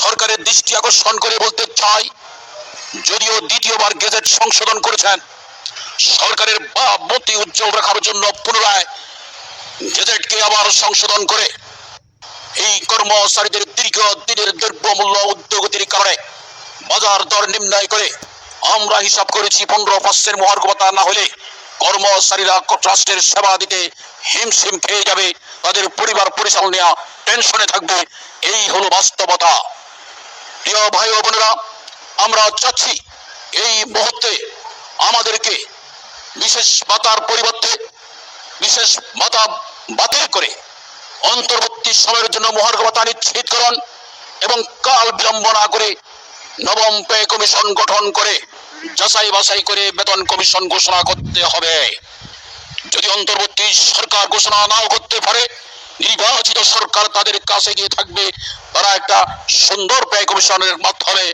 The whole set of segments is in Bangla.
সরকারের দৃষ্টি আকর্ষণ করে বলতে চাই, যদিও দ্বিতীয়বার গেজেট সংশোধন করেছেন, সরকারের ভাবমূর্তি উজ্জ্বল রাখার জন্য পুনরায় গেজেটকে আবার সংশোধন করে এই কর্মচারীদের দীর্ঘ দিনের দ্রব্যমূল্য উদ্যোগতির কারণে বাজার দর নির্ণয় করে আমরা হিসাব করেছি পনেরো পার্সেন্ট মহার্ঘ ভাতা না হলে কর্মচারীরা রাষ্ট্রের সেবা দিতে হিমশিম খেয়ে যাবে, তাদের পরিবার পরিচালনা টেনশনে থাকবে, এই হলো বাস্তবতা। প্রিয় ভাই ও বোনেরা, আমরা চাচ্ছি এই মুহূর্তে আমাদেরকে বিশেষ ভাতার পরিবর্তে, বিশেষ ভাতা বাতিল করে অন্তর্বর্তী সময়ের জন্য মহার্ঘ ভাতা নিশ্চিতকরণ এবং কাল বিলম্ব না করে নবম পে কমিশন গঠন করে, যাচাই বাছাই করে বেতন কমিশন ঘোষণা করতে হবে। যদি অন্তর্বর্তী সরকার ঘোষণা নাও করতে পারে নির্বাচিত সরকার তাদের কাছে গিয়ে থাকবে। তারা একটা সুন্দর ব্যয় কমিশনের মাধ্যমে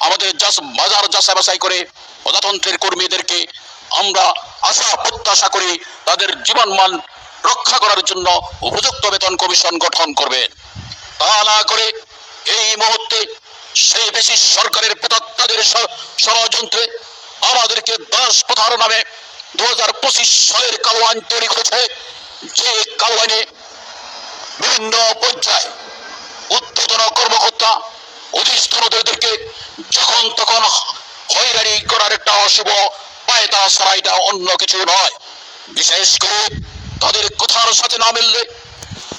আমাদের যাচ- বাজার যাচাই বাছাই করে প্রজাতন্ত্রের কর্মীদেরকে আমরা আশা, প্রত্যাশা করি তাদের জীবনমান রক্ষা করার জন্য উপযুক্ত বেতন কমিশন গঠন করবে। তা না করে এই মুহূর্তে সেই বেশি সরকারের প্রেতাত্মাদের ষড়যন্ত্রে আমাদেরকে দাস প্রথার নামে দু হাজার পঁচিশ সালের কালো তৈরি করেছে। যে কালো বিভিন্ন পর্যায়ে উদ্ধতন কর্মকর্তা অধিষ্ঠনদেরকে যখন তখন হয়রানি করার একটা অশুভ পায়তা এটা অন্য কিছু নয়। বিশেষ করে তাদের কথার সাথে না মিললে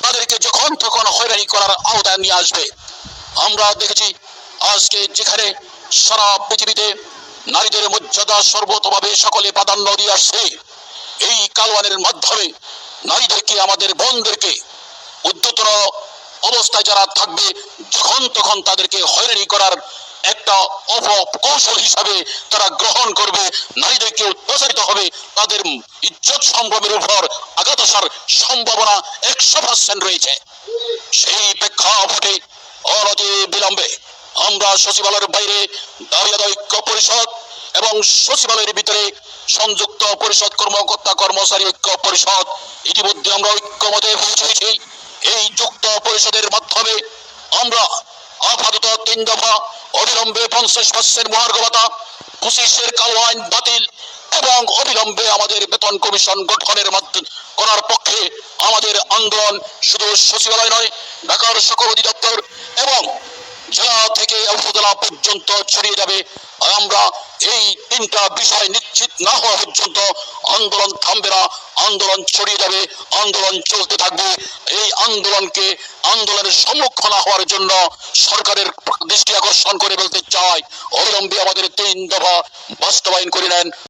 তাদেরকে যখন তখন হয়রানি করার আওতায় নিয়ে আসবে। আমরা দেখেছি আজকে যেখানে সারা পৃথিবীতে নারীদের মর্যাদা সর্বতভাবে সকলে প্রাধান্য দিয়ে আসছে। এই কালওয়ানের মাধ্যমে নারীদেরকে, আমাদের বোনদেরকে উদ্যতন অবস্থায় যারা থাকবে, যখন তখন তাদেরকে হয়রানি করার একটা অপকৌশল হিসাবে তারা গ্রহণ করবে। নারীদেরকে অত্যাচারিত হবে, তাদের ইজ্জত সম্ভ্রমের উপর আঘাত আসার সম্ভাবনা একশো পার্সেন্ট রয়েছে। সেই প্রেক্ষাপটে অনতি বিলম্বে আমরা সচিবালয়ের বাইরে দাঁড়িয়ে ঐক্য পরিষদ এবং সচিবালয়ের ভিতরে সংযুক্ত পরিষদ কর্মকর্তা কর্মচারী ঐক্য পরিষদ ইতিমধ্যে আমরা ঐক্যমতে পৌঁছেছি। এই যুক্ত পরিষদের মাধ্যমে আমরা আপাতত তিন দফা অবিলম্বে পঞ্চাশ পার্সেন্ট মহার্ঘ ভাতা পঁচিশের কালো আইন বাতিল এবং অবিলম্বে আমাদের বেতন কমিশন গঠনের মাধ্যমে করার পক্ষে আমাদের আন্দোলন শুধু সচিবালয় নয়, ঢাকার সকল অধিদপ্তর এবং জেলা থেকে উপজেলা পর্যন্ত ছড়িয়ে যাবে। আমরা এই তিনটা বিষয় নিশ্চিত না হওয়া পর্যন্ত আন্দোলন থামবে না, আন্দোলন ছড়িয়ে যাবে, আন্দোলন চলতে থাকবে। এই আন্দোলনকে আন্দোলনের সম্মুখীন হওয়ার জন্য সরকারের দৃষ্টি আকর্ষণ করে বলতে চাই। অবিলম্বে আমাদের তিন দফা বাস্তবায়ন করে নেন।